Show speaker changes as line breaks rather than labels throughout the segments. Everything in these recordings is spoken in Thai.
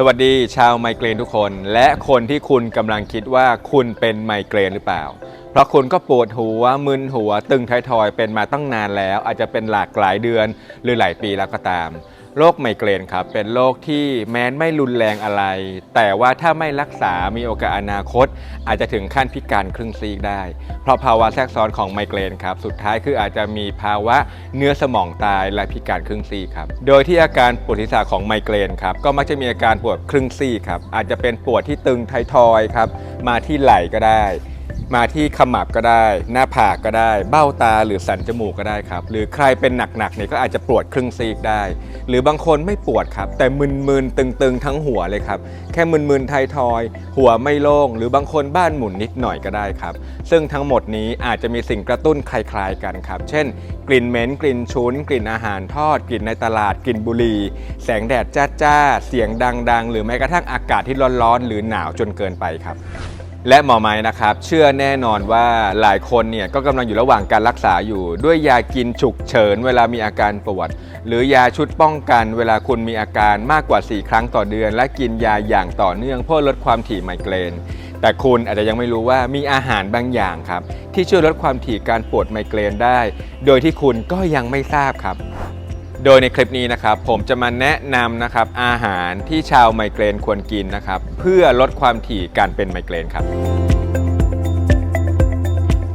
สวัสดีชาวไมเกรนทุกคน และคนที่คุณกำลังคิดว่าคุณเป็นไมเกรนหรือเปล่า เพราะคุณก็ปวดหัวมึนหัวตึงไทายทอยเป็นมาตั้งนานแล้ว อาจจะเป็นหลากหลายเดือนหรือหลายปีแล้วก็ตาม โรคไมเกรนครับเป็นโรคที่แม้นไม่รุนแรงอะไร แต่ว่าถ้าไม่รักษามีโอกาสอนาคต อาจจะถึงขั้นพิการครึ่งซีกได้ เพราะภาวะแทรกซ้อนของไมเกรนครับสุดท้ายคืออาจจะมีภาวะเนื้อสมองตายและพิการครึ่งซีกครับโดยที่อาการปวดศีรษะของไมเกรนครับก็มักจะมีอาการปวดครึ่งซีกครับอาจจะเป็นปวดที่ตึงไททอยครับมาที่ไหล่ก็ได้ มาที่ขมับก็ได้ หน้าผากก็ได้ เบ้าตาหรือสันจมูกก็ได้ครับ หรือใครเป็นหนักๆเนี่ยก็อาจจะปวดครึ่งซีกได้ หรือบางคนไม่ปวดครับ แต่มึนๆตึงๆ ทั้งหัวเลยครับ แค่มึนๆไททอย หัวไม่โล่ง หรือบางคนบ้านหมุนนิดหน่อยก็ได้ครับ ซึ่งทั้งหมดนี้อาจจะมีสิ่งกระตุ้นคล้ายๆกันครับ เช่น กลิ่นเหม็นกลิ่นชุนกลิ่นอาหารทอด กลิ่นในตลาดกลิ่นบุหรี่แสงแดดจ้าๆเสียงดังๆ หรือแม้กระทั่งอากาศที่ร้อนๆหรือหนาวจนเกินไปครับและหมอไม้นะครับ เชื่อแน่นอนว่าหลายคนเนี่ยก็กำลังอยู่ระหว่างการรักษาอยู่ ด้วยยากินฉุกเฉินเวลามีอาการปวด หรือยาชุดป้องกัน เวลาคุณมีอาการมากกว่า 4 ครั้งต่อเดือน และกินยาอย่างต่อเนื่องเพื่อลดความถี่ไมเกรนแต่คุณอาจจะยังไม่รู้ว่ามีอาหารบางอย่างครับ ที่ช่วยลดความถี่การปวดไมเกรนได้ โดยที่คุณก็ยังไม่ทราบครับ โดยในคลิปนี้นะครับผมจะมาแนะนำนะครับอาหารที่ชาวไมเกรนควรกินนะครับเพื่อลดความถี่การเป็นไมเกรนครับ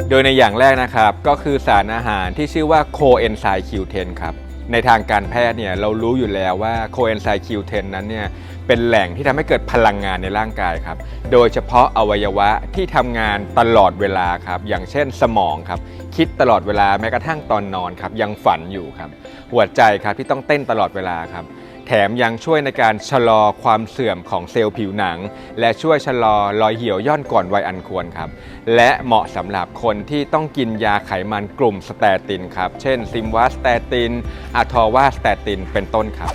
โดยในอย่างแรกนะครับก็คือสารอาหารที่ชื่อว่าโคเอนไซม์ Q10 ครับในทางการแพทย์เนี่ยเรารู้อยู่แล้วว่าโคเอนไซม์ Q10 นั้นเนี่ย เป็นแหล่งที่ทำให้เกิดพลังงานในร่างกายครับ โดยเฉพาะอวัยวะที่ทำงานตลอดเวลาครับ อย่างเช่นสมองครับ คิดตลอดเวลาแม้กระทั่งตอนนอนครับ ยังฝันอยู่ครับ หัวใจครับที่ต้องเต้นตลอดเวลาครับแถมยังช่วยในการชะลอความเสื่อมของเซลล์ผิวหนัง และช่วยชะลอรอยเหี่ยวย่อนก่อนวัยอันควรครับ และเหมาะสำหรับคนที่ต้องกินยาไขมันกลุ่มสเตตินครับ เช่นซิมวาสเตตินอะทอวาสเตติน เป็นต้นครับ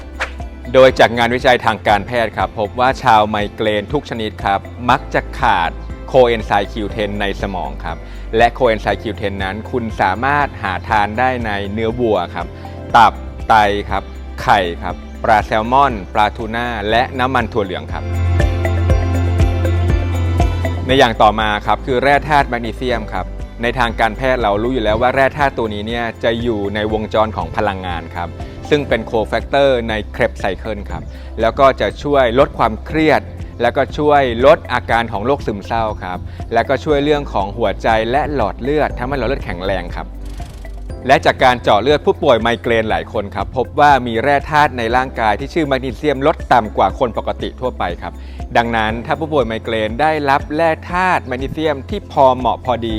โดยจากงานวิจัยทางการแพทย์ครับ พบว่าชาวไมเกรนทุกชนิดครับ มักจะขาดโคเอนไซม์ Q10 ในสมองครับ และโคเอนไซม์ Q10 นั้น คุณสามารถหาทานได้ในเนื้อวัวครับ ตับไตครับ ไข่ครับ ปลาแซลมอน ปลาทูน่า และน้ำมันถั่วเหลืองครับ ในอย่างต่อมาครับคือแร่ธาตุแมกนีเซียมครับ ในทางการแพทย์เรารู้อยู่แล้วว่าแร่ธาตุตัวนี้เนี่ยจะอยู่ในวงจรของพลังงานครับ ซึ่งเป็นโคแฟกเตอร์ในเครปไซเคิลครับ แล้วก็จะช่วยลดความเครียด แล้วก็ช่วยลดอาการของโรคซึมเศร้าครับ แล้วก็ช่วยเรื่องของหัวใจและหลอดเลือดทำให้หลอดเลือดแข็งแรงครับ และจากการเจาะเลือดผู้ป่วยไมเกรนหลายคนครับ พบว่ามีแร่ธาตุในร่างกายที่ชื่อแมกนีเซียมลดต่ำกว่าคนปกติทั่วไปครับ ดังนั้นถ้าผู้ป่วยไมเกรนได้รับแร่ธาตุแมกนีเซียมที่พอเหมาะพอดี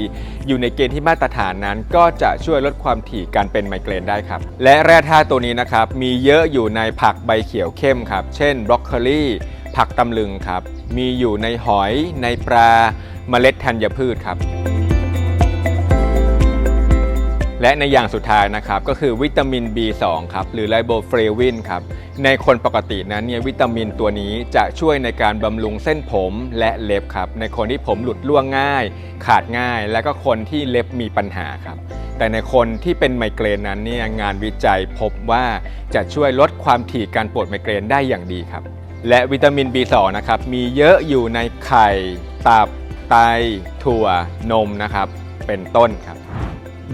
อยู่ในเกณฑ์ที่มาตรฐานนั้น ก็จะช่วยลดความถี่การเป็นไมเกรนได้ครับ และแร่ธาตุตัวนี้นะครับมีเยอะอยู่ในผักใบเขียวเข้มครับ เช่นบรอกโคลีผักตำลึงครับ มีอยู่ในหอย ในปลาเมล็ดธัญพืชครับ และในอย่างสุดท้ายนะครับก็คือวิตามิน B2 ครับหรือไลโบเฟรวินครับในคนปกตินั้นเนี่ยวิตามินตัวนี้จะช่วยในการบำรุงเส้นผมและเล็บครับในคนที่ผมหลุดร่วงง่าย ขาดง่าย และก็คนที่เล็บมีปัญหาครับแต่ในคนที่เป็นไมเกรนนั้นเนี่ยงานวิจัยพบว่าจะช่วยลดความถี่การปวดไมเกรนได้อย่างดีครับ และวิตามิน B2 นะครับมีเยอะอยู่ในไข่ ตับ ไต ถั่ว นมนะครับ เป็นต้นครับ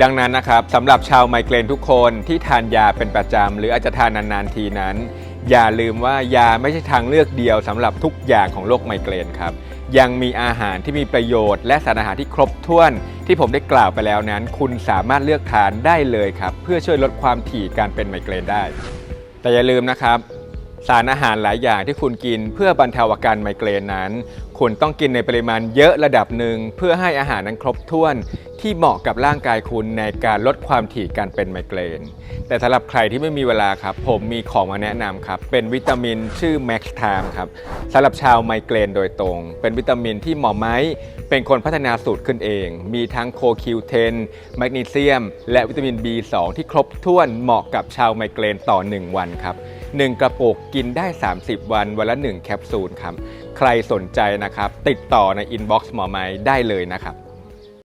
ดังนั้นนะครับสำหรับชาวไมเกรนทุกคนที่ทานยาเป็นประจำหรืออาจจะทานนานๆทีนั้น อย่าลืมว่ายาไม่ใช่ทางเลือกเดียวสำหรับทุกอย่างของโรคไมเกรนครับยังมีอาหารที่มีประโยชน์ และสารอาหารที่ครบถ้วน ที่ผมได้กล่าวไปแล้วนั้น คุณสามารถเลือกทานได้เลยครับ เพื่อช่วยลดความถี่การเป็นไมเกรนได้ แต่อย่าลืมนะครับ สารอาหารหลายอย่างที่คุณกินเพื่อบรรเทาอาการไมเกรนนั้นคุณต้องกินในปริมาณเยอะระดับหนึ่ง เพื่อให้อาหารนั้นครบถ้วน ที่เหมาะกับร่างกายคุณในการลดความถี่การเป็นไมเกรน แต่สำหรับใครที่ไม่มีเวลาครับ ผมมีของมาแนะนำครับ เป็นวิตามินชื่อ Max Time ครับสำหรับชาวไมเกรนโดยตรง เป็นวิตามินที่หมอไม้เป็นคนพัฒนาสูตรขึ้นเอง มีทั้งโคคิวเทนแมกนีเซียม และวิตามิน B2 ที่ครบถ้วนเหมาะกับชาวไมเกรนต่อ 1 วันครับ1กระปุกกินได้ 30 วัน วันละ 1 แคปซูลครับ ใครสนใจนะครับ ติดต่อในอินบ็อกซ์หมอไม้ได้เลยนะครับ